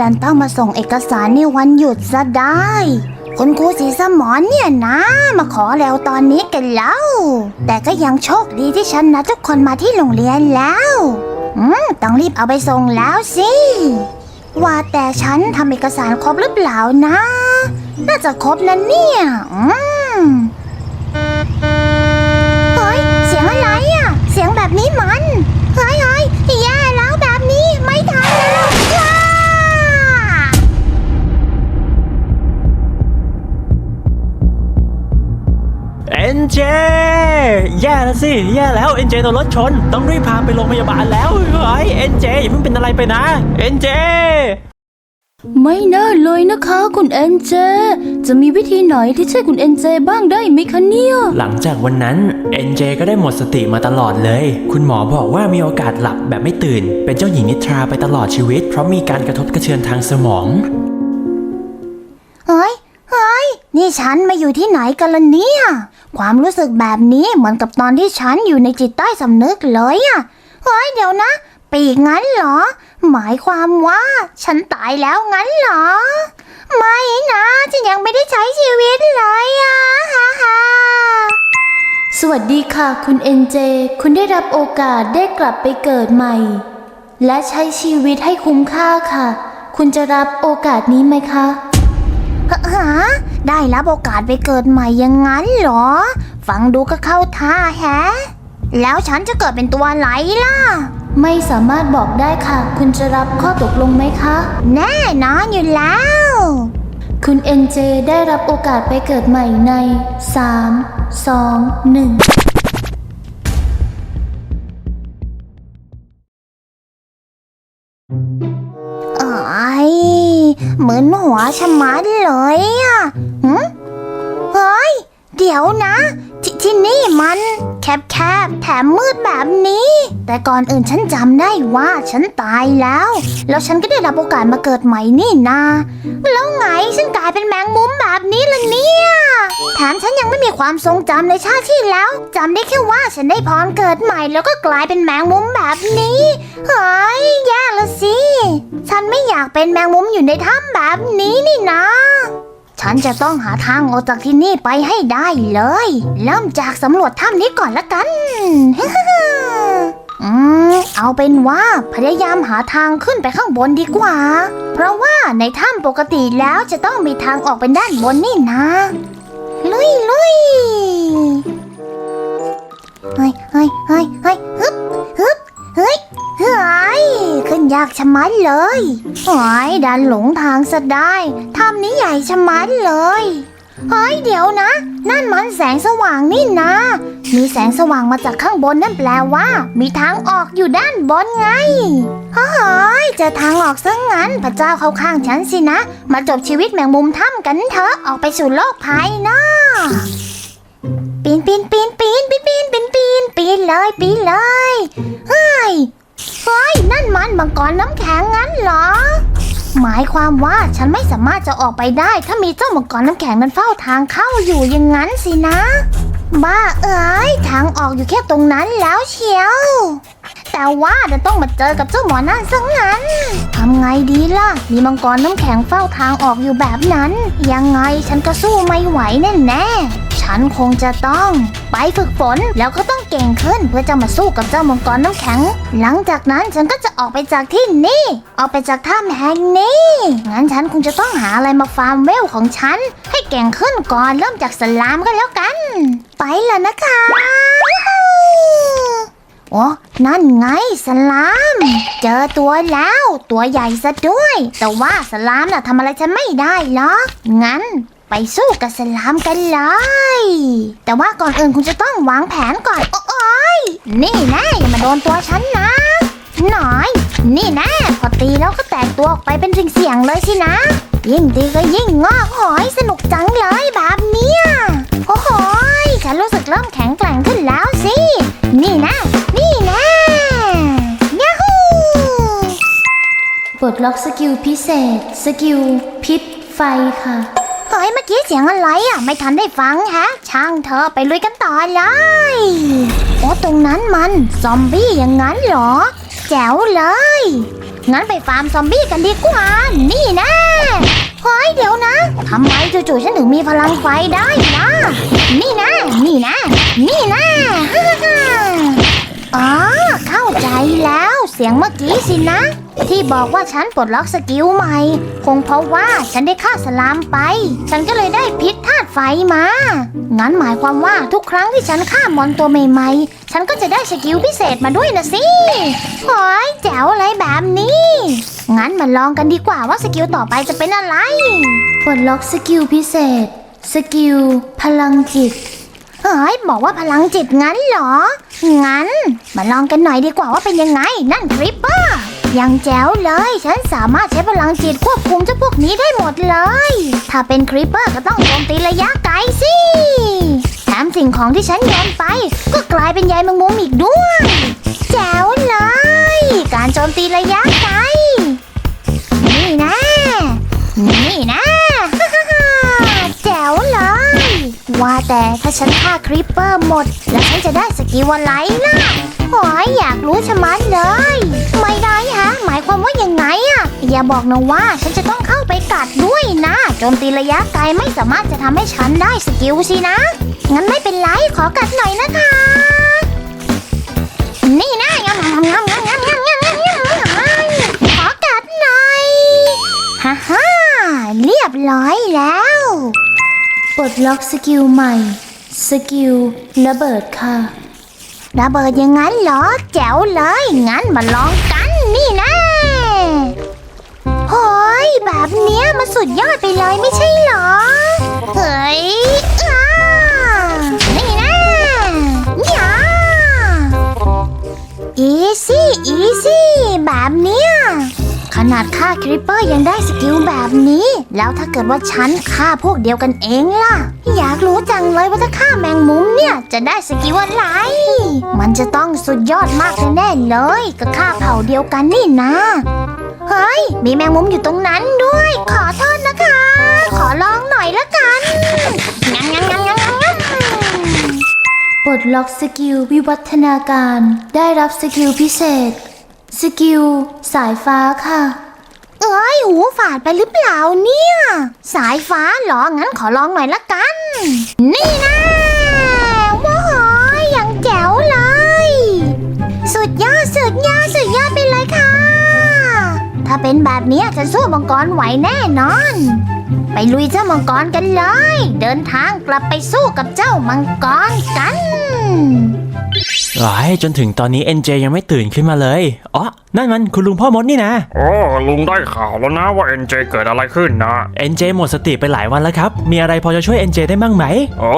ดันต้องมาส่งเอกสารในวันหยุดซะได้ คุณครูสีสมอนเนี่ยนะ มาขอแล้วตอนนี้กันแล้ว แต่ก็ยังโชคดีที่ฉันนะทุกคนมาที่โรงเรียนแล้ว อืม ต้องรีบเอาไปส่งแล้วสิ ว่าแต่ฉันทำเอกสารครบหรือเปล่านะ น่าจะครบนะเนี่ย อืมเฮ้ย เสียงอะไรอะเสียงแบบนี้มัน เฮ้ยเฮ้ เอ็นเจ แย่แล้วสิแย่แล้วเอ็นเจโดนรถชน ต้องรีบพาไปโรงพยาบาลแล้วเฮ้ยเอ็นเจอย่าเพิ่งเป็นอะไรไปนะเอ็นเจไม่น่าเลยนะคะ คุณเอ็นเจ จะมีวิธีไหนที่ช่วยคุณเอ็นเจบ้างได้ไหมคะเนี่ย หลังจากวันนั้นเอ็นเจก็ได้หมดสติมาตลอดเลย คุณหมอบอกว่ามีโอกาสหลับแบบไม่ตื่น เป็นเจ้าหญิงนิทราไปตลอดชีวิต เพราะมีการกระทบกระเทือนทางสมอง เฮ้ย เฮ้ย นี่ฉันมาอยู่ที่ไหนกันล่ะเนี่ย ความรู้สึกแบบนี้เหมือนกับตอนที่ฉันอยู่ในจิตใต้สำนึกเลยอะเฮ้ยเดี๋ยวนะ ปีกงั้นเหรอ หมายความว่า ฉันตายแล้วงั้นเหรอ ไม่นะฉันยังไม่ได้ใช้ชีวิตเลยอะฮ่าฮ่าสวัสดีค่ะคุณเอ็นเจ คุณได้รับโอกาสได้กลับไปเกิดใหม่ และใช้ชีวิตให้คุ้มค่าค่ะ คุณจะรับโอกาสนี้ไหมคะ ฮะได้รับโอกาสไปเกิดใหม่อยังงั้นเหรอ ฟังดูก็เข้าท่าแฮะ แล้วฉันจะเกิดเป็นตัวอะไรล่ะ ไม่สามารถบอกได้ค่ะ คุณจะรับข้อตกลงไหมคะ แน่นอนอยู่แล้ว คุณเอ็นเจได้รับโอกาสไปเกิดใหม่ใน 3 2 1 เหมือนหัวชะมัดเลยอะหึเฮ้ย เดี๋ยวนะทที่นี่มันแคบแคบแถมมืดแบบนี้ แต่ก่อนอื่นฉันจำได้ว่าฉันตายแล้ว แล้วฉันก็ได้รับโอกาสมาเกิดใหม่นี่นา แล้วไงฉันกลายเป็นแมงมุมแบบ ล่ะเนี่ย แถมฉันยังไม่มีความทรงจำในชาติที่แล้วจำได้แค่ว่าฉันได้พรเกิดใหม่แล้วก็กลายเป็นแมงมุมแบบนี้เฮ้ยแย่ละสิ ฉันไม่อยากเป็นแมงมุมอยู่ในถ้ำแบบนี้นี่นะ ฉันจะต้องหาทางออกจากที่นี่ไปให้ได้เลย เริ่มจากสำรวจถ้ำนี้ก่อนละกัน อืม เอาเป็นว่าพยายามหาทางขึ้นไปข้างบนดีกว่า เพราะว่าในถ้ำปกติแล้วจะต้องมีทางออกเป็นด้านบนนี่นะ ลุยลุยเฮ้ยเฮ้ยเฮ้ยเฮ้ยฮึบฮึบเฮ้ยเฮ้ยขึ้นยากชะมัดเลยโอ้ยดันหลงทางซะได้ถ้ำนี้ใหญ่ชะมัดเลย เฮ้ยเดี๋ยวนะ นั่นมันแสงสว่างนี่นะ มีแสงสว่างมาจากข้างบนนั่นแปลว่า มีทางออกอยู่ด้านบนไงเฮ้ยจอทางออกซะงั้น พระเจ้าเข้าข้างฉันสินะ มาจบชีวิตแมงมุมถ้ำกันเถอะออกไปสู่โลกภายนอกปีนปีนปีนปีนปีนปีนปีนปีนปีนเลยปีนเลยเฮ้ยเฮ้ยนั่นมันมังกรน้ำแข็งงั้นเหรอ หมายความว่าฉันไม่สามารถจะออกไปได้ ถ้ามีเจ้ามังกรน้ำแข็งนั้นเฝ้าทางเข้าอยู่อย่างนั้นสินะ บ้าเอ๋ยทางออกอยู่แค่ตรงนั้นแล้วเชียว แต่ว่าจะต้องมาเจอกับเจ้าหมอนั่นซะงั้นทำไงดีล่ะ มีมังกรน้ำแข็งเฝ้าทางออกอยู่แบบนั้น ยังไงฉันก็สู้ไม่ไหวแน่แน่ ฉันคงจะต้อง ไปฝึกฝนแล้วก็ต้องเก่งขึ้นเพื่อจะมาสู้กับเจ้ามังกรน้ำแข็ง หลังจากนั้นฉันก็จะออกไปจากที่นี่ ออกไปจากถ้ำแห่งนี้ งั้นฉันคงจะต้องหาอะไรมาฟาร์มเวลของฉัน ให้เก่งขึ้นก่อนเริ่มจากสลามก็แล้วกัน ไปแล้วนะคะโอ้นั่นไงสลาม เจอตัวแล้ว ตัวใหญ่ซะด้วย แต่ว่าสลามน่ะทำอะไรฉันไม่ได้หรอกงั้น ไปสู้กับสลามกันเลย แต่ว่าก่อนอื่นคุณจะต้องวางแผนก่อน โอ้ยนี่แน่อย่ามาโดนตัวฉันนะหน่อย นี่แน่พอตีแล้วก็แตกตัวออกไปเป็นสิ่งเสียงๆเลยสินะ ยิ่งตีก็ยิ่งงอกหอยสนุกจังเลยแบบเนี้ยโอ้โหยฉันรู้สึกเริ่มแข็งแกร่งขึ้นแล้วสิ นี่นะ นี่นะยาฮูปลดล็อกสกิลพิเศษ สกิลพิษไฟค่ะ เฮ้ยเมื่อกี้เสียงอะไรอะ ไม่ทันได้ฟังฮะ ช่างเธอไปลุยกันต่อเลยโอ้ตรงนั้นมันซอมบี้อย่างนั้นเหรอ แจ๋วเลย งั้นไปฟาร์มซอมบี้กันดีกว่า นี่นะเฮ้ยเดี๋ยวนะทำไมจู่ๆฉันถึงมีพลังไฟได้นะนี่นะนี่นะนี่นะ อ๋อ เข้าใจแล้วเสียงเมื่อกี้สินะ ที่บอกว่าฉันปลดล็อกสกิลใหม่ คงเพราะว่าฉันได้ฆ่าสลามไป ฉันก็เลยได้พิษธาตุไฟมา งั้นหมายความว่าทุกครั้งที่ฉันฆ่ามอนตัวใหม่ๆ ฉันก็จะได้สกิลพิเศษมาด้วยนะสิโอ้ยแจ๋วอะไรแบบนี้ งั้นมาลองกันดีกว่าว่าสกิลต่อไปจะเป็นอะไร ปลดล็อกสกิลพิเศษ สกิลพลังจิต เฮ้ยบอกว่าพลังจิตงั้นเหรอ งั้น มาลองกันหน่อยดีกว่าว่าเป็นยังไง นั่นคริปเปอร์ยังแจ๋วเลย ฉันสามารถใช้พลังจิตควบคุมเจ้าพวกนี้ได้หมดเลย ถ้าเป็นคริปเปอร์ก็ต้องโจมตีระยะไกลสิแถมสิ่งของที่ฉันโยนไป ก็กลายเป็นใยแมงมุมอีกด้วย แจ๋วเลย การโจมตีระยะไกลนี่นะ นี่นะ แต่ถ้าฉันฆ่าคริปเปอร์หมด แล้วฉันจะได้สกิลอะไรล่ะโอ้ยอยากรู้ชะมัดเลย ไม่ได้ฮะ หมายความว่ายังไงอะอย่าบอกนะว่าฉันจะต้องเข้าไปกัดด้วยนะโจมตีระยะไกลไม่สามารถจะทำให้ฉันได้สกิลสินะ งั้นไม่เป็นไรขอกัดหน่อยนะคะ นี่นะงำงำงำงำงำงำงำงำงำขอกัดหน่อยฮ่าฮ่าเรียบร้อยแล้ว ปลดล็อกสกิลใหม่ สกิลระเบิดค่ะ ระเบิดอย่างนั้นเหรอ แจ๋วเลย งั้นมาลองกันนี่นะโฮ้ยแบบเนี้ยมันสุดยอดไปเลยไม่ใช่เหรอ เฮ้ยอ้านี่นะยาอีซี่อีซี่แบบเนี้ย ขนาดฆ่าคริปเปอร์ยังได้สกิลแบบนี้ แล้วถ้าเกิดว่าฉันฆ่าพวกเดียวกันเองล่ะ อยากรู้จังเลยว่าถ้าฆ่าแมงมุมเนี่ยจะได้สกิลอะไร มันจะต้องสุดยอดมากแน่ๆเลย ก็ฆ่าเผ่าเดียวกันนี่นะ เฮ้ย มีแมงมุมอยู่ตรงนั้นด้วย ขอโทษนะคะ ขอลองหน่อยละกันงั้นงั้นงั้นงั้นงั้นปลดล็อกสกิลวิวัฒนาการ ได้รับสกิลพิเศษ สกิล สายฟ้าค่ะ เอ้ยหูฝาดไปหรือเปล่าเนี่ย สายฟ้าเหรอ งั้นขอลองหน่อยละกัน นี่นะว้าวอย่างแจ๋วเลย สุดยอดสุดยอดสุดยอดไปเลยค่ะ ถ้าเป็นแบบนี้จะสู้มังกรไหวแน่นอน ไปลุยเจ้ามังกรกันเลย เดินทางกลับไปสู้กับเจ้ามังกรกัน หลายจนถึงตอนนี้ NJ ยังไม่ตื่นขึ้นมาเลย อ๋อ นั่นมันคุณลุงพ่อมดนี่นะ โอ้ลุงได้ข่าวแล้วนะว่าเอ็นเจเกิดอะไรขึ้นนะ NJ หมดสติไปหลายวันแล้วครับ มีอะไรพอจะช่วย NJ ได้บ้างไหมโอ้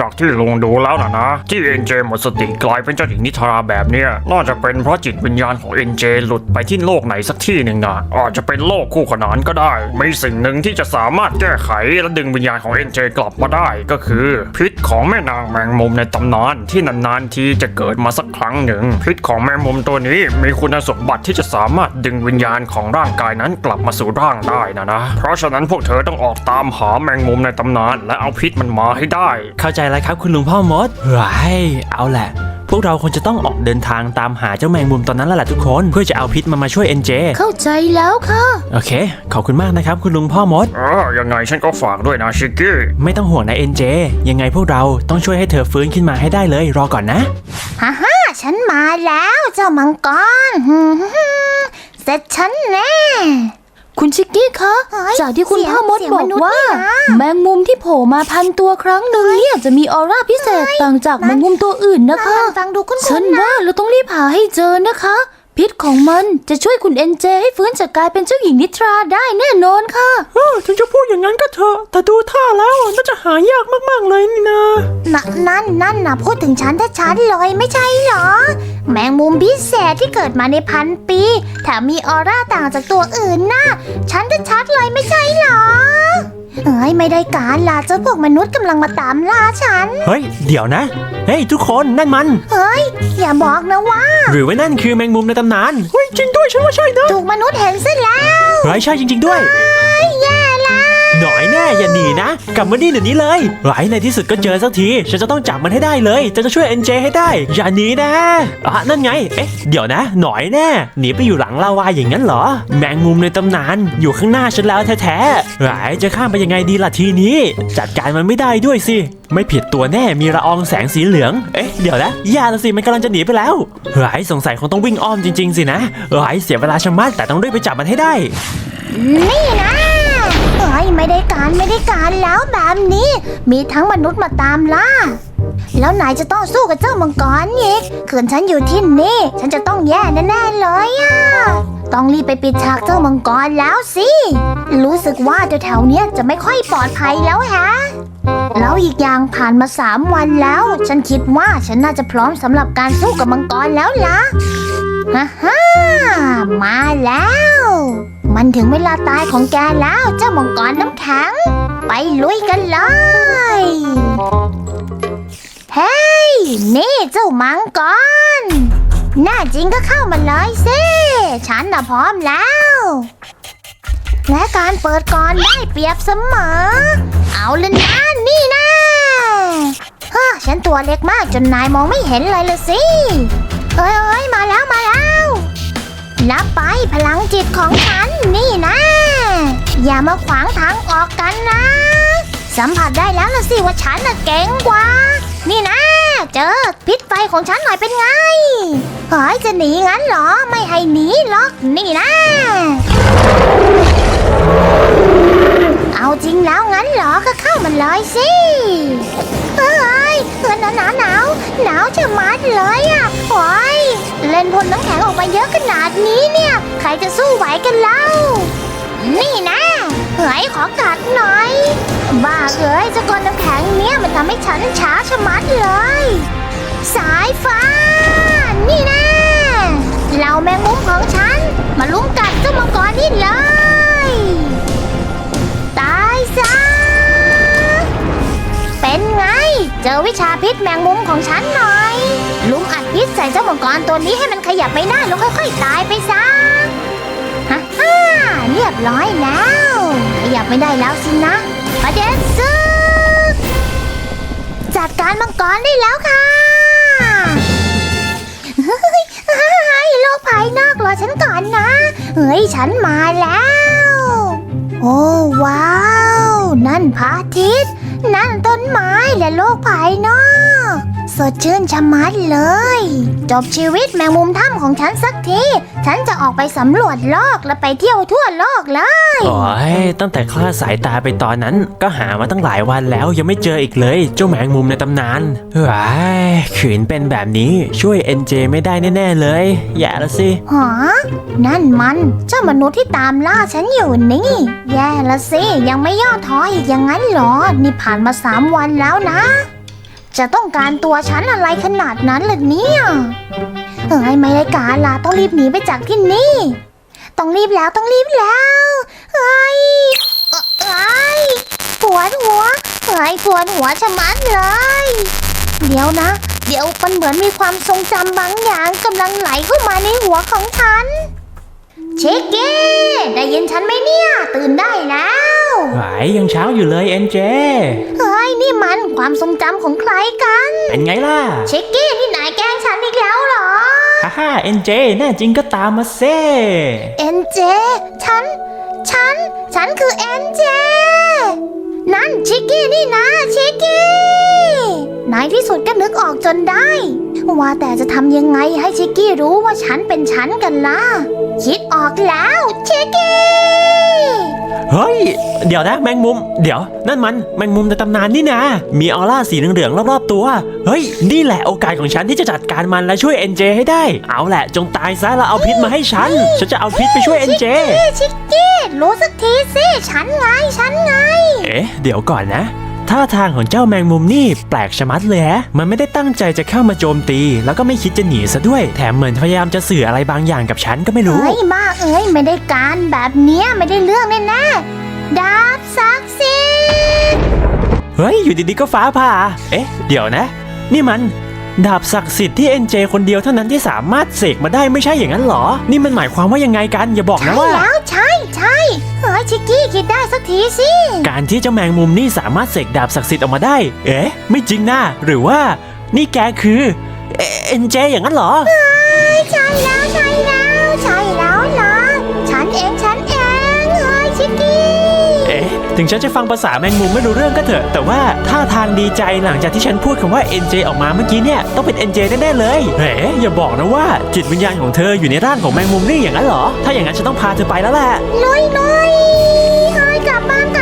จากที่ลุงดูแล้วนะนะ ที่เอ็นเจหมดสติกลายเป็นเจ้าหญิงนิทราแบบเนี้ยน่าจะเป็นเพราะจิตวิญญาณของเอ็นเจหลุดไปที่โลกไหนสักที่หนึ่งนะอาจจะเป็นโลกคู่ขนานก็ได้มีสิ่งหนึ่งที่จะสามารถแก้ไขและดึงวิญญาณของเอ็นเจกลับมาได้ก็คือ พิษของแม่นางแมงมุมในตำนานที่นานๆทีจะเกิดมาสักครั้งหนึ่ง พิษของแมงมุมตัวนี้มีคุณสมบัติที่จะสามารถดึงวิญญาณของร่างกายนั้นกลับมาสู่ร่างได้นะนะ เพราะฉะนั้นพวกเธอต้องออกตามหาแมงมุมในตำนาน และเอาพิษมันมาให้ได้ เข้าใจแล้วครับคุณลุงพ่อมดว้ยเอาแหละ พวกเราควรจะต้องออกเดินทางตามหาเจ้าแมงมุมตอนนั้นแล้วแหละทุกคนเพื่อจะเอาพิษมันมาช่วย NJ เข้าใจแล้วค่ะโอเค ขอบคุณมากนะครับ คุณลุงพ่อมดเออยังไงฉันก็ฝากด้วยนะชิกกี้ไม่ต้องห่วงนะ NJ ยังไงพวกเราต้องช่วยให้เธอฟื้นขึ้นมาให้ได้เลยรอก่อนนะฮ่าฮ่าฉันมาแล้วเจ้ามังกรฮึ่มฮึ่มเสร็จฉันแน่ คุณชิกกี้คะ เฮ้ยจากที่คุณเสียงพ่อมดเสียงบอมกนุษย์ว่านี่นะแมงมุมที่โผล่มาพันตัวครั้งหนึ่งเนี่ยจะมีออร่าพิเศษต่างจากแมงมุมตัวอื่นนะคะ ฟังดูคุ้นฉันๆนะว่าเราต้องรีบหาให้เจอนะคะ พิษของมันจะช่วยคุณเอ็นเจให้ฟื้นจากกลายเป็นเจ้าหญิงนิทราได้แน่นอนค่ะ เออถึงจะพูดอย่างนั้นก็เถอะ แต่ดูท่าแล้วน่าจะหายากมากๆเลยนี่นะนนั่นนั่นนะพูดถึงฉันถ้าฉันเลยไม่ใช่เหรอ แมงมุมพิเศษที่เกิดมาในพันปี แถมมีออร่าต่างจากตัวอื่นนะฉันจะชัดเลยไม่ใช่เหรอ เอ้ยไม่ได้การล่ะเจ้าพวกมนุษย์กำลังมาตามล่าฉัน เฮ้ย เดี๋ยวนะ เฮ้ย ทุกคนนั่นมัน เฮ้ย อย่าบอกนะว่า หรือว่านั่นคือแมงมุมในตำนาน เฮ้ย จริงด้วยฉันว่าใช่นะถูกมนุษย์เห็นซะแล้วเฮ้ยใช่จริง ๆ ด้วย เอ้ยแย่แล้ หน่อยแน่อย่าหนีนะ กลับมานี่เดี๋ยวนี้เลยไหลในที่สุดก็เจอสักที ฉันจะต้องจับมันให้ได้เลยจะจะช่วยเอ็นเจให้ได้ อย่าหนีนะอะนั่นไง เอ๊ะ เดี๋ยวนะ หน่อยแน่หนีไปอยู่หลังลาวาอย่างนั้นเหรอ แมงมุมในตำนานอยู่ข้างหน้าฉันแล้วแท้ๆไหลจะข้ามไปยังไงดีล่ะทีนี้ จัดการมันไม่ได้ด้วยสิไม่ผิดตัวแน่มีละอองแสงสีเหลือง เอ๊ะ เดี๋ยวนะย่าละสิมันกำลังจะหนีไปแล้วไหลสงสัยคงต้องวิ่งอ้อมจริง ๆ สินะไหลเสียเวลาชะมัดแต่ต้องรีบไปจับมันให้ได้ นี่นะ เฮ้ยไม่ได้การไม่ได้การแล้วแบบนี้ มีทั้งมนุษย์มาตามล่า แล้วนายจะต้องสู้กับเจ้ามังกรอีกขืนฉันอยู่ที่นี่ ฉันจะต้องแย่แน่ๆเลยอะต้องรีบไปปิดฉากเจ้ามังกรแล้วสิ รู้สึกว่าแถวๆเนี้ยจะไม่ค่อยปลอดภัยแล้วฮะ แล้วอีกอย่างผ่านมาสามวันแล้ว ฉันคิดว่าฉันน่าจะพร้อมสำหรับการสู้กับมังกรแล้วล่ะฮ่าฮ่ามาแล้ว มันถึงเวลาตายของแกแล้วเจ้ามังกรน้ำแข็ง ไปลุยกันเลย เฮ้ย นี่เจ้ามังกร แน่จริงก็เข้ามาเลยสิ ฉันน่ะพร้อมแล้ว และการเปิดก่อนได้เปรียบเสมอ เอาเลยนะนี่นะเฮ้อฉันตัวเล็กมากจนนายมองไม่เห็นเลยละสิ เอ้ยเอ้ยมาแล้วมาแล้ว รับไปพลังจิตของฉันนี่นะ อย่ามาขวางทางออกกันนะ สัมผัสได้แล้วละสิว่าฉันน่ะเก่งกว่า นี่นะ เจอพิษไฟของฉันหน่อยเป็นไงเฮ้ยจะหนีงั้นเหรอ ไม่ให้หนีหรอก นี่นะ เอาจริงแล้วงั้นเหรอก็เข้ามาเลยสิเออ หนาวหนาวหนาวหนาวจะมัดเลยอะโอ้ยเล่นพ่นน้ำแข็งออกมาเยอะขนาดนี้เนี่ย ใครจะสู้ไหวกันเล่า นี่นะเฮ้ยขอกัดหน่อย บ้าเอ้ยเจ้าก้อนน้ำแข็งเนี่ยมันทำให้ฉันช้าชะมัดเลย สายฟ้า นี่นะเหล่าแมงมุมของฉัน มาลุ้มกัดเจ้ามังกรนี่เลย เจอวิชาพิษแมงมุมของฉันหน่อย ลุมอัดพิษใส่เจ้ามังกรตัวนี้ให้มันขยับไม่ได้แล้วค่อยๆตายไปซะฮ่าฮ่าเรียบร้อยแล้ว ขยับไม่ได้แล้วสินะประเด็นซึกจัดการมังกรได้แล้วค่ะฮ้ยเฮ้ยโลกภายนอกรอฉันก่อนนะ เฮ้ยฉันมาแล้ว โอ้ว้าว นั่นพระอาทิตย์ นั่นต้นไม้และโลกภายนอก สดชื่นชะมัดเลย จบชีวิตแมงมุมถ้ำของฉันสักที ฉันจะออกไปสำรวจโลกและไปเที่ยวทั่วโลกเลย โอ้ยตั้งแต่คลาดสายตาไปตอนนั้น ก็หามาตั้งหลายวันแล้วยังไม่เจออีกเลย เจ้าแมงมุมในตำนานเฮ้ยขืนเป็นแบบนี้ช่วย NJ ไม่ได้แน่ๆเลย อย่าละสิ หอ นั่นมันเจ้ามนุษย์ที่ตามล่าฉันอยู่นี่ แย่ละสิ ยังไม่ย่อท้ออีกอย่างนั้นเหรอ นี่ผ่านมาสามวันแล้วนะ จะต้องการตัวฉันอะไรขนาดนั้นล่ะเนี่ยเอ้ยไม่ได้การละต้องรีบหนีไปจากที่นี่ ต้องรีบแล้วต้องรีบแล้วเฮ้ยเอ้ยปวดหัวเฮ้ยปวดหัวชะมัดเลย เดี๋ยวนะ เดี๋ยวมันเหมือนมีความทรงจำบางอย่างกำลังไหลเข้ามาในหัวของฉัน เชคเก้ได้ยินฉันไหมเนี่ย ตื่นได้แล้วไหวยังเช้าอยู่เลย NJ เฮ้ย นี่มันความทรงจำของใครกัน เป็นไงล่ะ เชคเก้นี่นายแกล้งฉันอีกแล้วเหรอ ฮ่าฮ่า NJ แน่จริงก็ตามมาเซ่เอ็นเจ ฉัน ฉัน ฉันคือเอ็นเจ นั่นชิกกี้นี่นะชิกกี้ในที่สุดก็นึกออกจนได้ ว่าแต่จะทำยังไงให้ชิกกี้รู้ว่าฉันเป็นฉันกันล่ะ คิดออกแล้วชิกกี้ เฮ้ย เดี๋ยวนะแมงมุม เดี๋ยว นั่นมันแมงมุมในตำนานนี่นะ มีออร่าสีเหลืองๆรอบๆตัว เฮ้ย นี่แหละโอกาสของฉันที่จะจัดการมันและช่วย NJ ให้ได้ เอาแหละจงตายซะแล้วเอาพิษมาให้ฉัน ฉันจะเอาพิษไปช่วย NJ ชิกกี้ รู้สักทีสิ ฉันไง ฉันไง เอ๊ะ เดี๋ยวก่อนนะ ท่าทางของเจ้าแมงมุมนี่แปลกชะมัดเลยฮะ มันไม่ได้ตั้งใจจะเข้ามาโจมตี แล้วก็ไม่คิดจะหนีซะด้วย แถมเหมือนพยายามจะสื่ออะไรบางอย่างกับฉันก็ไม่รู้ เฮ้ยบ้าเอ้ยไม่ได้การแบบเนี้ยไม่ได้เรื่องแน่ๆดาบศักดิ์สิทธิ์เฮ้ยอยู่ดีๆก็ฟ้าผ่า เอ๊ะ เดี๋ยวนะ นี่มัน ดาบศักดิ์สิทธิ์ที่ NJ คนเดียวเท่านั้นที่สามารถเสกมาได้ไม่ใช่อย่างนั้นเหรอ นี่มันหมายความว่ายังไงกันอย่าบอกนะใช่ว่า แล้วใช่ใช่เฮ้ยชิกกี้คิดได้สักทีทีสิ การที่เจ้าแมงมุมนี่สามารถเสกดาบศักดิ์สิทธิ์ออกมาได้ เอ๊ะ ไม่จริงนะหรือว่า นี่แกคือเอ็นเจอย่างนั้นเหรอ ใช่แล้วใช่แล้วใช่ ถึงฉันจะฟังภาษาแมงมุมไม่รู้เรื่องก็เถอะ แต่ว่าท่าทางดีใจหลังจากที่ฉันพูดคำว่า NJ ออกมาเมื่อกี้เนี่ยต้องเป็น NJ แน่ๆเลยเอ๊ะอย่าบอกนะว่าจิตวิญญาณของเธออยู่ในร่างของแมงมุมนี่อย่างนั้นเหรอ ถ้าอย่างนั้นฉันต้องพาเธอไปแล้วแหละลุยลุยเฮ้ยกลับบ้านกลับบ้าน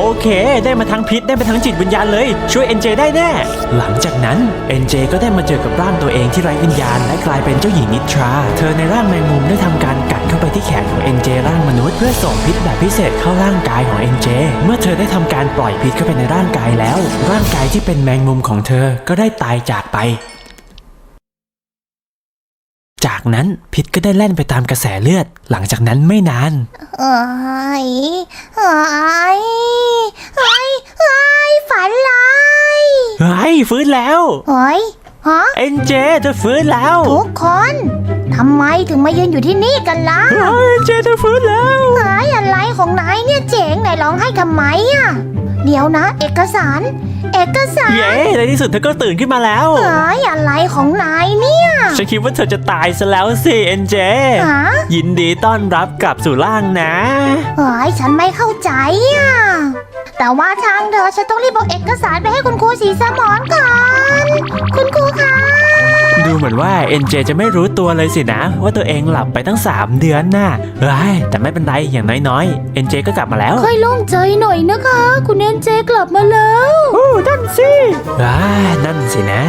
โอเค ได้มาทั้งพิษได้มาทั้งจิตวิญญาณเลย ช่วย NJ ได้แน่ หลังจากนั้น NJ ก็ได้มาเจอกับร่างตัวเองที่ไร้วิญญาณและกลายเป็นเจ้าหญิงนิทรา เธอในร่างแมงมุมได้ทำการกัดเข้าไปที่แขนของ NJ ร่างมนุษย์เพื่อส่งพิษแบบพิเศษเข้าร่างกายของ NJ เมื่อเธอได้ทำการปล่อยพิษเข้าไปในร่างกายแล้ว ร่างกายที่เป็นแมงมุมของเธอก็ได้ตายจากไป จากนั้นพิษก็ได้แล่นไปตามกระแสเลือด หลังจากนั้นไม่นานเฮ้ยเฮ้ยเฮ้ยเฮ้ยฝันร้ายเฮ้ยฟื้นแล้วเฮ้ยฮะเอ็นเจเธอฟื้นแล้วทุกคนทำไมถึงมายืนอยู่ที่นี่กันล่ะเฮ้ยเจเธอฟื้นแล้วเฮ้ยอะไรของนายเนี่ยเจ๋งไหนร้องให้ทำไมอะ เดี๋ยวนะ เอกสาร เอกสารเย้ในที่สุดเธอก็ตื่นขึ้นมาแล้วเฮ้ยอะไรของนายเนี่ย ฉันคิดว่าเธอจะตายซะแล้วสิเอ็นเจ ฮะยินดีต้อนรับกลับสู่ร่างนะเฮ้ยฉันไม่เข้าใจอะ แต่ว่าทางเธอฉันต้องรีบเอาเอกสารไปให้คุณครูสีสมอนก่อน คุณครูคะ ดูเหมือนว่าเอ็นเจจะไม่รู้ตัวเลยสินะ ว่าตัวเองหลับไปตั้ง 3 เดือนน่ะเฮ้ยแต่ไม่เป็นไรอย่างน้อยๆเอ็นเจก็กลับมาแล้วค่อยโล่งใจหน่อยนะคะ คุณเอ็นเจกลับมาแล้ว โอ้นั่นสิอ่านั่นสินะ